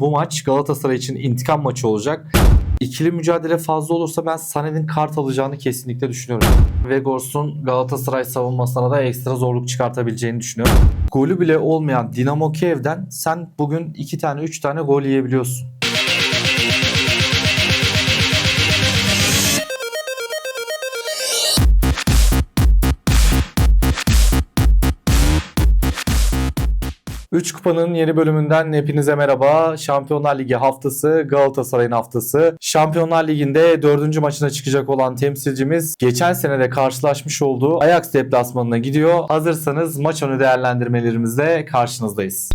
Bu maç Galatasaray için intikam maçı olacak. İkili mücadele fazla olursa ben Saned'in kart alacağını kesinlikle düşünüyorum. Vegors'un Galatasaray savunmasına da ekstra zorluk çıkartabileceğini düşünüyorum. Golü bile olmayan Dinamo Kiev'den sen bugün 2 tane 3 tane gol yiyebiliyorsun. Üç Kupa'nın yeni bölümünden hepinize merhaba. Şampiyonlar Ligi haftası, Galatasaray'ın haftası. Şampiyonlar Ligi'nde dördüncü maçına çıkacak olan temsilcimiz geçen sene de karşılaşmış olduğu Ajax deplasmanına gidiyor. Hazırsanız maç önü değerlendirmelerimizle karşınızdayız.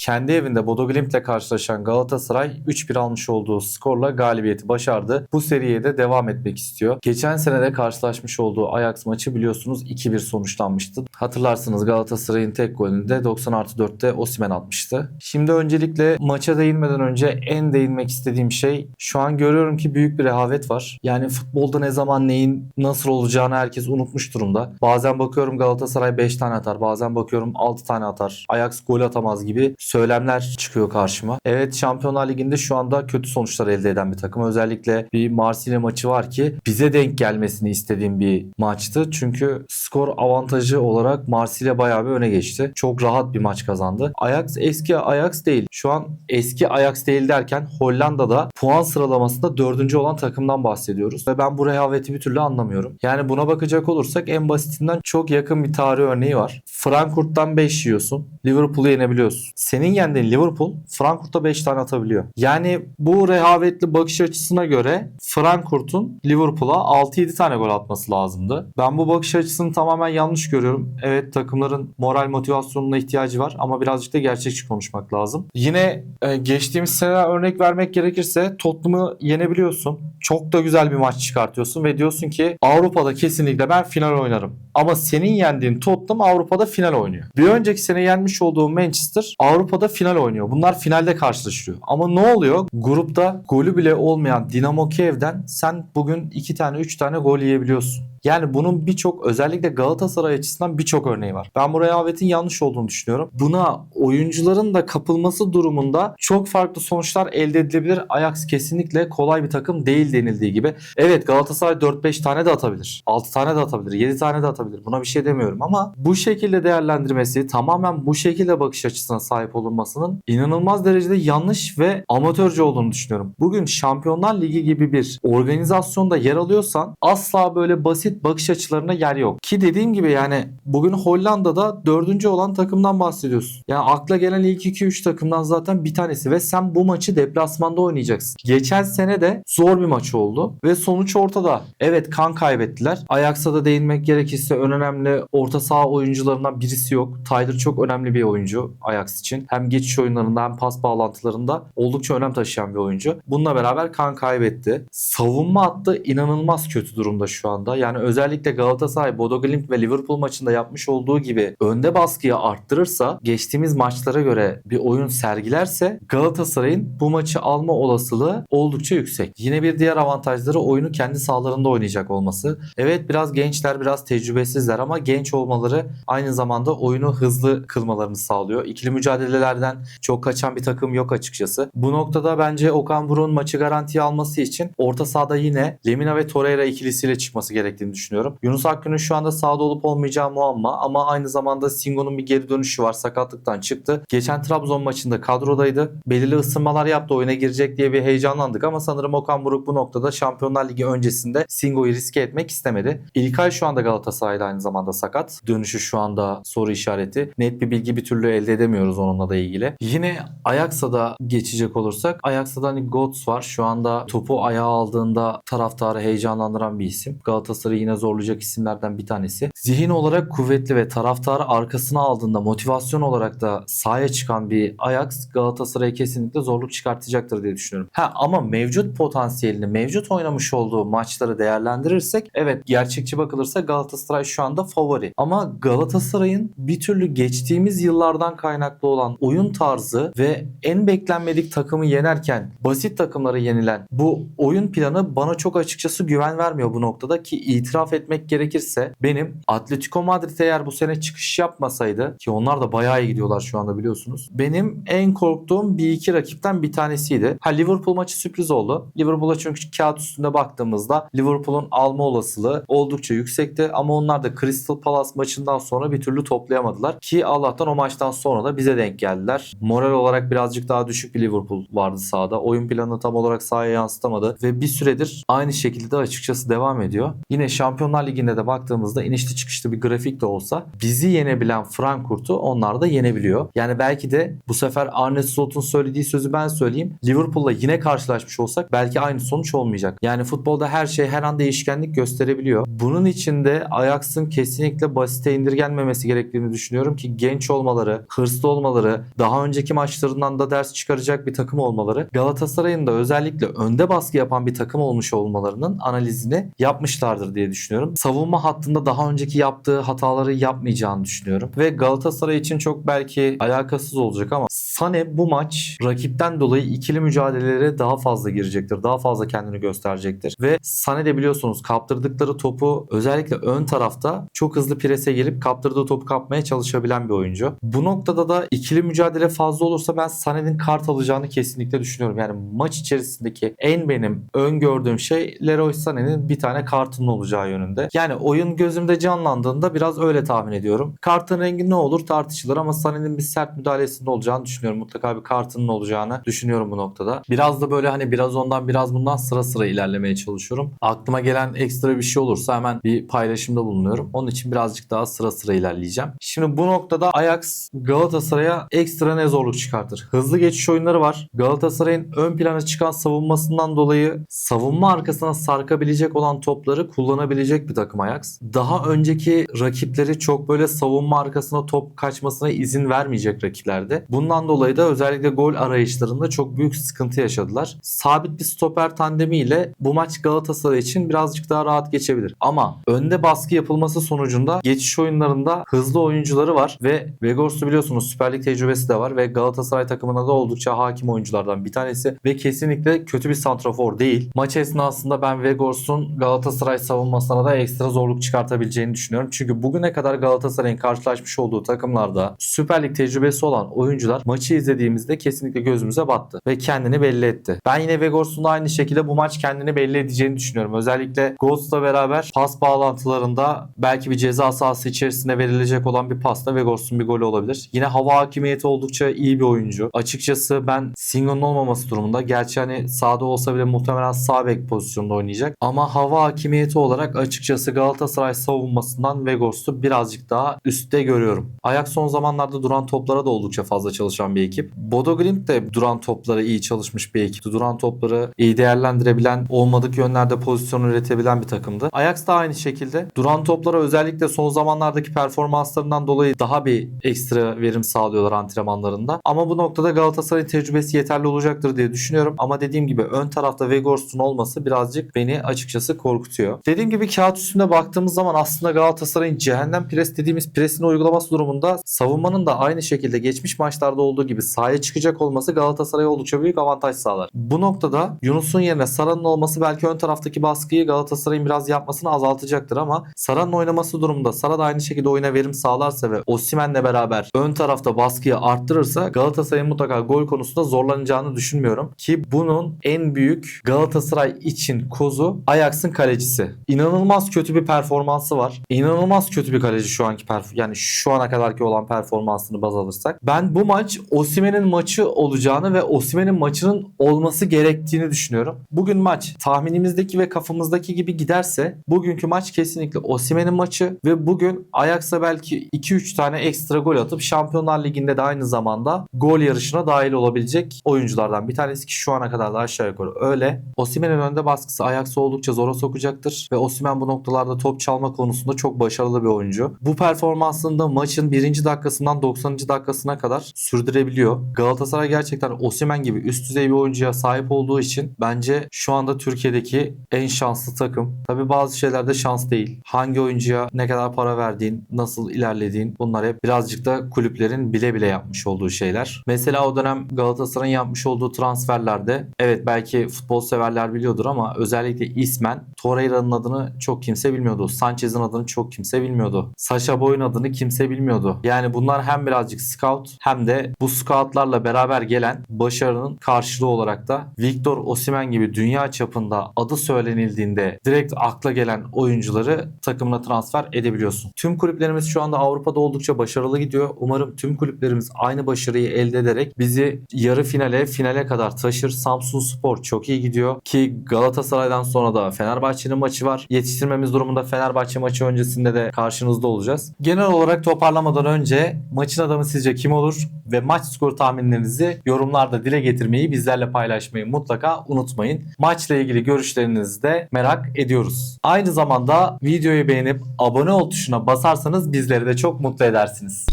Kendi evinde Bodo Glimt'le karşılaşan Galatasaray 3-1 almış olduğu skorla galibiyeti başardı. Bu seriye de devam etmek istiyor. Geçen sene de karşılaşmış olduğu Ajax maçı biliyorsunuz 2-1 sonuçlanmıştı. Hatırlarsınız Galatasaray'ın tek golünü de 90 artı 4'te Osimhen atmıştı. Şimdi öncelikle maça değinmeden önce en değinmek istediğim şey şu an görüyorum ki büyük bir rehavet var. Yani futbolda ne zaman neyin nasıl olacağını herkes unutmuş durumda. Bazen bakıyorum Galatasaray 5 tane atar, bazen bakıyorum 6 tane atar. Ajax gol atamaz gibi söylemler çıkıyor karşıma. Evet Şampiyonlar Ligi'nde şu anda kötü sonuçlar elde eden bir takım. Özellikle bir Marsilya maçı var ki bize denk gelmesini istediğim bir maçtı. Çünkü skor avantajı olarak Marsilya bayağı bir öne geçti. Çok rahat bir maç kazandı. Ajax eski Ajax değil. Şu an eski Ajax değil derken Hollanda'da puan sıralamasında dördüncü olan takımdan bahsediyoruz. Ve ben bu rehaveti bir türlü anlamıyorum. Yani buna bakacak olursak en basitinden çok yakın bir tarih örneği var. Frankfurt'tan 5 yiyorsun. Liverpool'u yenebiliyorsun. Senin yendiğin Liverpool Frankfurt'a 5 tane atabiliyor. Yani bu rehavetli bakış açısına göre Frankfurt'un Liverpool'a 6-7 tane gol atması lazımdı. Ben bu bakış açısını tamamen yanlış görüyorum. Evet takımların moral motivasyonuna ihtiyacı var ama birazcık da gerçekçi konuşmak lazım. Yine e, geçtiğimiz sene örnek vermek gerekirse Tottenham'ı yenebiliyorsun. Çok da güzel bir maç çıkartıyorsun ve diyorsun ki Avrupa'da kesinlikle ben final oynarım. Ama senin yendiğin Tottenham Avrupa'da final oynuyor. Bir önceki sene yenmiş olduğu Manchester Avrupa'da final oynuyor. Bunlar finalde karşılaşıyor. Ama ne oluyor? Grupta golü bile olmayan Dinamo Kiev'den sen bugün 2 tane 3 tane gol yiyebiliyorsun. Yani bunun birçok özellikle Galatasaray açısından birçok örneği var. Ben bu rehavetin yanlış olduğunu düşünüyorum. Buna oyuncuların da kapılması durumunda çok farklı sonuçlar elde edilebilir. Ajax kesinlikle kolay bir takım değil denildiği gibi. Evet Galatasaray 4-5 tane de atabilir. 6 tane de atabilir. 7 tane de atabilir. Buna bir şey demiyorum ama bu şekilde değerlendirmesi tamamen bu şekilde bakış açısına sahip olunmasının inanılmaz derecede yanlış ve amatörce olduğunu düşünüyorum. Bugün Şampiyonlar Ligi gibi bir organizasyonda yer alıyorsan asla böyle basit bakış açılarına yer yok. Ki dediğim gibi yani bugün Hollanda'da dördüncü olan takımdan bahsediyorsun. Yani akla gelen ilk 2-3 takımdan zaten bir tanesi ve sen bu maçı deplasmanda oynayacaksın. Geçen sene de zor bir maç oldu ve sonuç ortada. Evet kan kaybettiler. Ajax'a da değinmek gerekirse en önemli orta saha oyuncularından birisi yok. Tyler çok önemli bir oyuncu Ajax için. Hem geçiş oyunlarında hem pas bağlantılarında oldukça önem taşıyan bir oyuncu. Bununla beraber kan kaybetti. Savunma hattı inanılmaz kötü durumda şu anda. Yani özellikle Galatasaray, Bodo Glimt ve Liverpool maçında yapmış olduğu gibi önde baskıyı arttırırsa geçtiğimiz maçlara göre bir oyun sergilerse Galatasaray'ın bu maçı alma olasılığı oldukça yüksek. Yine bir diğer avantajları oyunu kendi sahalarında oynayacak olması. Evet biraz gençler, biraz tecrübesizler ama genç olmaları aynı zamanda oyunu hızlı kılmalarını sağlıyor. İkili mücadelelerden çok kaçan bir takım yok açıkçası. Bu noktada bence Okan Buruk'un maçı garantiye alması için orta sahada yine Lemina ve Torreira ikilisiyle çıkması gerektiğini düşünüyorum. Yunus Akgün'ün şu anda sahada olup olmayacağı muamma ama aynı zamanda Singo'nun bir geri dönüşü var. Sakatlıktan çıktı. Geçen Trabzon maçında kadrodaydı. Belirli ısınmalar yaptı. Oyuna girecek diye bir heyecanlandık ama sanırım Okan Buruk bu noktada Şampiyonlar Ligi öncesinde Singo'yu riske etmek istemedi. İlkay şu anda Galatasaray'da aynı zamanda sakat. Dönüşü şu anda soru işareti. Net bir bilgi bir türlü elde edemiyoruz onunla da ilgili. Yine Ajax'a da geçecek olursak Ajax'ta da hani Götze var. Şu anda topu ayağa aldığında taraftarı heyecanlandıran bir isim. Galatasaray'ı yine zorlayacak isimlerden bir tanesi. Zihin olarak kuvvetli ve taraftarı arkasına aldığında motivasyon olarak da sahaya çıkan bir Ajax Galatasaray'a kesinlikle zorluk çıkartacaktır diye düşünüyorum. Ha ama mevcut potansiyelini, mevcut oynamış olduğu maçları değerlendirirsek evet gerçekçi bakılırsa Galatasaray şu anda favori. Ama Galatasaray'ın bir türlü geçtiğimiz yıllardan kaynaklı olan oyun tarzı ve en beklenmedik takımı yenerken basit takımları yenilen bu oyun planı bana çok açıkçası güven vermiyor bu noktada ki itiraf etmek gerekirse benim Atletico Madrid eğer bu sene çıkış yapmasaydı ki onlar da bayağı iyi gidiyorlar şu anda biliyorsunuz. Benim en korktuğum bir iki rakipten bir tanesiydi. Ha Liverpool maçı sürpriz oldu. Liverpool'a çünkü kağıt üstünde baktığımızda Liverpool'un alma olasılığı oldukça yüksekti ama onlar da Crystal Palace maçından sonra bir türlü toplayamadılar ki Allah'tan o maçtan sonra da bize denk geldiler. Moral olarak birazcık daha düşük bir Liverpool vardı sahada. Oyun planını tam olarak sahaya yansıtamadı ve bir süredir aynı şekilde de açıkçası devam ediyor. Yine Şampiyonlar Ligi'nde de baktığımızda inişli çıkışlı bir grafik de olsa bizi yenebilen Frankfurt'u onlar da yenebiliyor. Yani belki de bu sefer Arne Slot'un söylediği sözü ben söyleyeyim. Liverpool'la yine karşılaşmış olsak belki aynı sonuç olmayacak. Yani futbolda her şey her an değişkenlik gösterebiliyor. Bunun için de Ajax'ın kesinlikle basite indirgenmemesi gerektiğini düşünüyorum ki genç olmaları, hırslı olmaları, daha önceki maçlarından da ders çıkaracak bir takım olmaları, Galatasaray'ın da özellikle önde baskı yapan bir takım olmuş olmalarının analizini yapmışlardır diye düşünüyorum. Savunma hattında daha önceki yaptığı hataları yapmayacağını düşünüyorum. Ve Galatasaray için çok belki alakasız olacak ama Sane bu maç rakipten dolayı ikili mücadelelere daha fazla girecektir. Daha fazla kendini gösterecektir. Ve Sane de biliyorsunuz kaptırdıkları topu özellikle ön tarafta çok hızlı prese gelip kaptırdığı topu kapmaya çalışabilen bir oyuncu. Bu noktada da ikili mücadele fazla olursa ben Sane'nin kart alacağını kesinlikle düşünüyorum. Yani maç içerisindeki en benim öngördüğüm şey Leroy Sané'nin bir tane kartının olacağı yönünde. Yani oyun gözümde canlandığında biraz öyle tahmin ediyorum. Kartın rengi ne olur tartışılır ama Sané'nin bir sert müdahalesinde olacağını düşünüyorum. Mutlaka bir kartının olacağını düşünüyorum bu noktada. Biraz da böyle hani biraz ondan biraz bundan sıra sıra ilerlemeye çalışıyorum. Aklıma gelen ekstra bir şey olursa hemen bir paylaşımda bulunuyorum. Onun için birazcık daha sıra sıra ilerleyeceğim. Şimdi bu noktada Ajax Galatasaray'a ekstra ne zorluk çıkartır? Hızlı geçiş oyunları var. Galatasaray'ın ön plana çıkan savunmasından dolayı savunma arkasına sarkabilecek olan topları kullanabilecek bir takım Ajax. Daha önceki rakipleri çok böyle savunma arkasına top kaçmasına izin vermeyecek rakiplerdi. Bundan dolayı da özellikle gol arayışlarında çok büyük sıkıntı yaşadılar. Sabit bir stoper tandemiyle bu maç Galatasaray için birazcık daha rahat geçebilir. Ama önde baskı yapılması sonucunda geçiş oyunlarında hızlı oyuncuları var ve Vegors'u biliyorsunuz Süper Lig tecrübesi de var ve Galatasaray takımına da oldukça hakim oyunculardan bir tanesi ve kesinlikle kötü bir santrafor değil. Maç esnasında ben Vegors'un Galatasaray savunmasına da ekstra zorluk çıkartabileceğini düşünüyorum. Çünkü bugüne kadar Galatasaray'ın karşılaşmış olduğu takımlarda Süper Lig tecrübesi olan oyuncular maçı izlediğimizde kesinlikle gözümüze battı ve kendini belli etti. Ben yine Vegors'un aynı şekilde bu maç kendini belli edeceğini düşünüyorum. Özellikle Ghost'la beraber pas bağlantılarında belki bir ceza sahası içerisinde verilecek olan bir pasta Vegors'un bir golü olabilir. Yine hava hakimiyeti oldukça iyi bir oyuncu. Açıkçası ben Singo'nun olmaması durumunda gerçi hani sağda olsa bile muhtemelen sağ bek pozisyonda oynayacak. Ama hava hakimiyeti olarak açıkçası Galatasaray savunmasından Vegors'u birazcık daha üstte görüyorum. Ayak son zamanlarda duran toplara da oldukça fazla çalışan bir ekip. Bodo Glimt de duran toplara iyi çalışmış bir ekipti. Duran topları iyi değerlendirebilen, olmadık yönlerde pozisyon üretebilen bir takımdı. Ajax da aynı şekilde duran toplara özellikle son zamanlardaki performanslarından dolayı daha bir ekstra verim sağlıyorlar antrenmanlarında. Ama bu noktada Galatasaray tecrübesi yeterli olacaktır diye düşünüyorum. Ama dediğim gibi ön tarafta Vegors'un olması birazcık beni açıkçası korkutuyor. Dediğim gibi kağıt üstünde baktığımız zaman aslında Galatasaray'ın cehennem pres dediğimiz presini uygulaması durumunda savunmanın da aynı şekilde geçmiş maçlarda olduğu gibi sahaya çıkacak olması Galatasaray'a oldukça büyük avantaj sağlar. Bu noktada Yunus'un yerine Sara'nın olması belki ön taraftaki baskıyı Galatasaray'ın biraz yapmasını azaltacaktır ama Sara'nın oynaması durumunda Sara da aynı şekilde oyuna verim sağlarsa ve Osimhen'le beraber ön tarafta baskıyı arttırırsa Galatasaray'ın mutlaka gol konusunda zorlanacağını düşünmüyorum. Ki bunun en büyük Galatasaray için kozu Ajax'ın kalecisi. İnanılmaz kötü bir performansı var. İnanılmaz kötü bir kaleci şu anki perf yani şu ana kadarki olan performansını baz alırsak. Ben bu maç Osimhen'in maçı olacağını ve Osimhen'in maçının olması gerektiğini düşünüyorum. Bugün maç tahminimizdeki ve kafamızdaki gibi giderse bugünkü maç kesinlikle Osimhen'in maçı ve bugün Ajax'a belki 2-3 tane ekstra gol atıp Şampiyonlar Ligi'nde de aynı zamanda gol yarışına dahil olabilecek oyunculardan bir tanesi ki şu ana kadar da aşağı yukarı öyle. Osimhen'in önde baskısı Ajax'ı oldukça zora sokacaktır ve Osimhen bu noktalarda top çalma konusunda çok başarılı bir oyuncu. Bu performansında maçın birinci dakikasından 90. dakikasına kadar sürdürebiliyor. Galatasaray gerçekten Osimhen gibi üst düzey bir oyuncuya sahip olduğu için bence şu anda Türkiye'deki en şanslı takım. Tabi bazı şeylerde şans değil. Hangi oyuncuya ne kadar para verdiğin, nasıl ilerlediğin bunlar hep birazcık da kulüplerin bile bile yapmış olduğu şeyler. Mesela o dönem Galatasaray'ın yapmış olduğu transferlerde evet belki futbol severler biliyordur ama özellikle ismen Torreira'nın adını çok kimse bilmiyordu. Sanchez'in adını çok kimse bilmiyordu. Sasha Boy'un adını kimse bilmiyordu. Yani bunlar hem birazcık scout hem de bu scoutlarla beraber gelen başarının karşılığı olarak da Victor Osimhen gibi dünya çapında adı söylenildiğinde direkt akla gelen oyuncuları takımına transfer edebiliyorsun. Tüm kulüplerimiz şu anda Avrupa'da oldukça başarılı gidiyor. Umarım tüm kulüplerimiz aynı başarıyı elde ederek bizi yarı finale, finale kadar taşır. Samsun Spor çok iyi gidiyor ki Galatasaray'dan sonra da Fenerbahçe'nin maçı var. Yetiştirmemiz durumunda Fenerbahçe maçı öncesinde de karşınızda olacağız. Genel olarak toparlamadan önce maçın adamı sizce kim olur ve maç skoru tahminlerinizi yorumlarda dile getirmeyi bizlerle paylaşmayı mutlaka unutmayın. Maçla ilgili görüşlerinizi de merak ediyoruz. Aynı zamanda videoyu beğenip abone ol tuşuna basarsanız bizleri de çok mutlu edersiniz.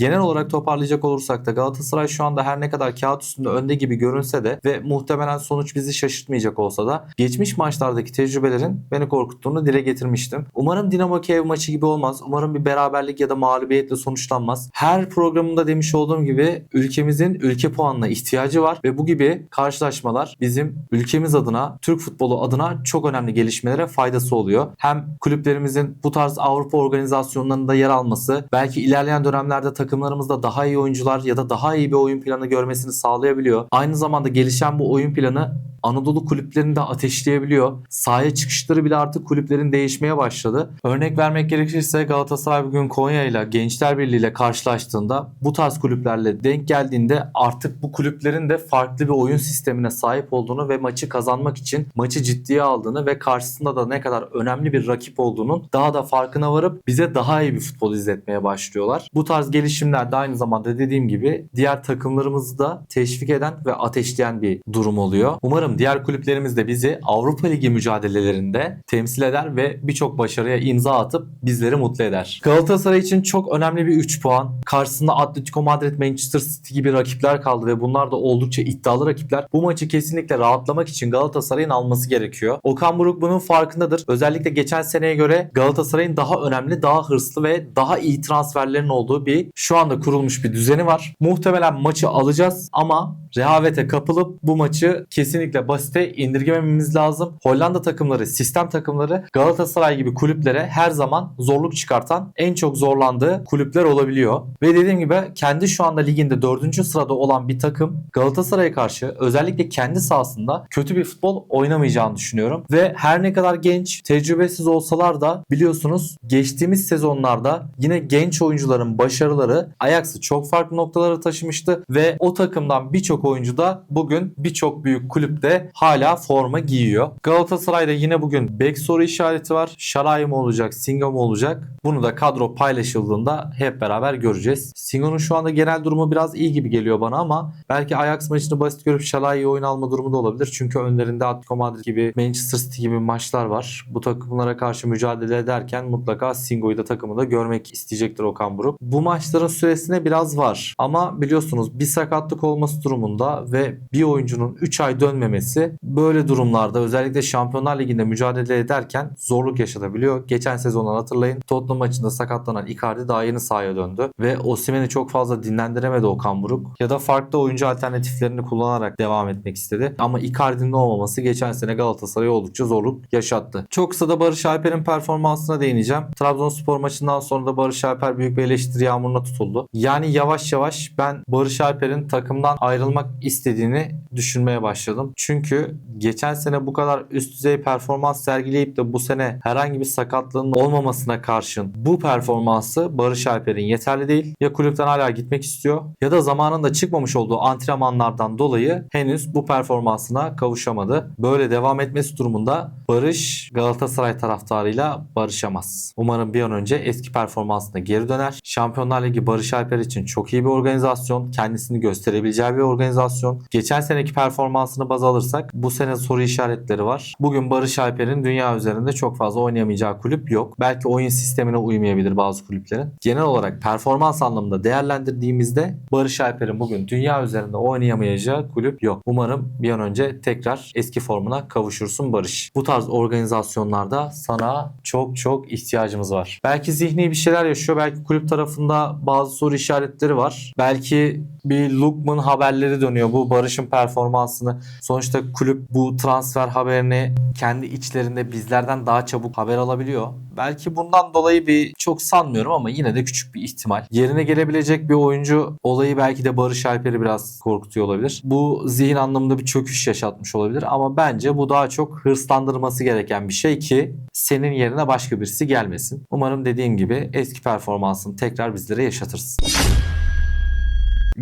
Genel olarak toparlayacak olursak da Galatasaray şu anda her ne kadar kağıt üstünde önde gibi görünse de ve muhtemelen sonuç bizi şaşırtmayacak olsa da geçmiş maçlardaki tecrübelerin beni korkuttuğunu dile getirmiştim. Umarım Dinamo Kiev maçı gibi olmaz. Umarım bir beraberlik ya da mağlubiyetle sonuçlanmaz. Her programımda demiş olduğum gibi ülkemizin ülke puanına ihtiyacı var ve bu gibi karşılaşmalar bizim ülkemiz adına, Türk futbolu adına çok önemli gelişmelere faydası oluyor. Hem kulüplerimizin bu tarz Avrupa organizasyonlarında yer alması, belki ilerleyen dönemlerde takımlarımızda daha iyi oyuncular ya da daha iyi bir oyun planı görmesini sağlayabiliyor. Aynı zamanda gelişen bu oyun planı Anadolu kulüplerini de ateşleyebiliyor. Sahaya çıkışları bile artık kulüplerin değişmeye başladı. Örnek vermek gerekirse Galatasaray bugün Konya ile Gençler Birliği ile karşılaştığında bu tarz kulüplerle denk geldiğinde artık bu kulüplerin de farklı bir oyun sistemine sahip olduğunu ve maçı kazanmak için maçı ciddiye aldığını ve karşısında da ne kadar önemli bir rakip olduğunun daha da farkına varıp bize daha iyi bir futbol izletmeye başlıyorlar. Bu tarz gelişimler de aynı zamanda dediğim gibi diğer takımlarımızı da teşvik eden ve ateşleyen bir durum oluyor. Umarım diğer kulüplerimiz de bizi Avrupa Ligi mücadelelerinde temsil eder ve birçok başarıya imza atıp bizleri mutlu eder. Galatasaray için çok önemli bir 3 puan. Karşısında Atletico Madrid, Manchester City gibi rakipler kaldı ve bunlar da oldukça iddialı rakipler. Bu maçı kesinlikle rahatlamak için Galatasaray'ın alması gerekiyor. Okan Buruk bunun farkındadır. Özellikle geçen seneye göre Galatasaray'ın daha önemli, daha hırslı ve daha iyi transferlerin olduğu bir şu anda kurulmuş bir düzeni var. Muhtemelen maçı alacağız ama rehavete kapılıp bu maçı kesinlikle basite indirgemememiz lazım. Hollanda takımları, sistem takımları Galatasaray gibi kulüplere her zaman zorluk çıkartan en çok zorlandığı kulüpler olabiliyor. Ve dediğim gibi kendi şu anda liginde 4. sırada olan bir takım Galatasaray'a karşı özellikle kendi sahasında kötü bir futbol oynamayacağını düşünüyorum. Ve her ne kadar genç, tecrübesiz olsalar da biliyorsunuz geçtiğimiz sezonlarda yine genç oyuncuların başarıları Ajax'ı çok farklı noktalara taşımıştı ve o takımdan birçok oyuncu da bugün birçok büyük kulüpte hala forma giyiyor. Galatasaray'da yine bugün bek soru işareti var. Şaray mı olacak, Singo mu olacak? Bunu da kadro paylaşıldığında hep beraber göreceğiz. Singo'nun şu anda genel durumu biraz iyi gibi geliyor bana ama belki Ajax maçını basit görüp Şalay'ı oyun alma durumu da olabilir. Çünkü önlerinde Atletico Madrid gibi, Manchester City gibi maçlar var. Bu takımlara karşı mücadele ederken mutlaka Singo'yu da takımında görmek isteyecektir Okan Buruk. Bu maçların süresine biraz var. Ama biliyorsunuz bir sakatlık olması durumunda ve bir oyuncunun 3 ay dönmemesi böyle durumlarda özellikle Şampiyonlar Ligi'nde mücadele ederken zorluk yaşatabiliyor. Geçen sezondan hatırlayın Tottenham maçında sakatlanan Icardi daha yeni sahaya döndü ve Osimhen'i çok fazla dinlendiremedi Okan Buruk ya da farklı oyuncu alternatiflerini kullanarak devam etmek istedi. Ama Icardi'nin olmaması geçen sene Galatasaray'a oldukça zorluk yaşattı. Çok kısa da Barış Alper'in performansına değineceğim. Trabzonspor maçından sonra da Barış Alper büyük bir eleştiri yağmuruna tutuldu. Yani yavaş yavaş ben Barış Alper'in takımdan ayrılmak istediğini düşünmeye başladım. Çünkü geçen sene bu kadar üst düzey performans sergileyip de bu sene herhangi bir sakatlığının olmamasına karşın bu performansı Barış Alper'in yeterli değil. Ya kulüpten hala gitmek istiyor ya da zamanında çıkmamış olduğu antrenmanlardan dolayı henüz bu performansına kavuşamadı. Böyle devam etmesi durumunda Barış Galatasaray taraftarıyla barışamaz. Umarım bir an önce eski performansına geri döner. Şampiyonlar Ligi Barış Alper için çok iyi bir organizasyon. Kendisini gösterebileceği bir organizasyon. Geçen seneki performansını baz alırsak bu sene soru işaretleri var. Bugün Barış Alper'in dünya üzerinde çok fazla oynayamayacağı kulüp yok. Belki oyun sistemine uymayabilir bazı kulüplerin. Genel olarak performans anlamında değerlendirdiğimizde Barış Alper'in bugün dünya üzerinde oynayamayacağı kulüp yok. Umarım bir an önce tekrar eski formuna kavuşursun Barış. Bu tarz organizasyonlarda sana çok çok ihtiyacımız var. Belki zihni bir şeyler yaşıyor. Belki kulüp tarafında bazı soru işaretleri var. Belki bir Lukman haberleri dönüyor. Bu Barış'ın performansını. Sonuçta kulüp bu transfer haberini kendi içlerinde bizlerden daha çabuk haber alabiliyor. Belki bundan dolayı bir çok sanmıyorum ama yine de küçük bir ihtimal. Yerine gelebilecek bir oyuncu olayı belki de Barış Alper'i biraz korkutuyor olabilir. Bu zihin anlamında bir çöküş yaşatmış olabilir ama bence bu daha çok hırslandırması gereken bir şey ki senin yerine başka birisi gelmesin. Umarım dediğim gibi eski performansını tekrar bizlere yaşatırsın.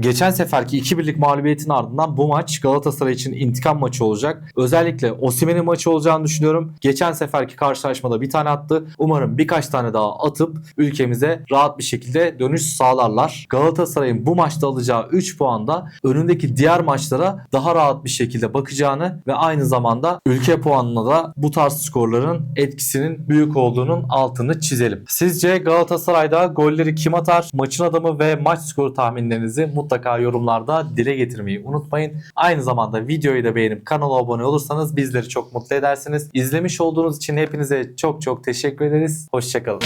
Geçen seferki 2-1'lik mağlubiyetin ardından bu maç Galatasaray için intikam maçı olacak. Özellikle Osimhen'in maçı olacağını düşünüyorum. Geçen seferki karşılaşmada bir tane attı. Umarım birkaç tane daha atıp ülkemize rahat bir şekilde dönüş sağlarlar. Galatasaray'ın bu maçta alacağı 3 puan da önündeki diğer maçlara daha rahat bir şekilde bakacağını ve aynı zamanda ülke puanına da bu tarz skorların etkisinin büyük olduğunun altını çizelim. Sizce Galatasaray'da golleri kim atar? Maçın adamı ve maç skoru tahminlerinizi mutlaka yorumlarda dile getirmeyi unutmayın. Aynı zamanda videoyu da beğenip kanala abone olursanız bizleri çok mutlu edersiniz. İzlemiş olduğunuz için hepinize çok çok teşekkür ederiz. Hoşçakalın.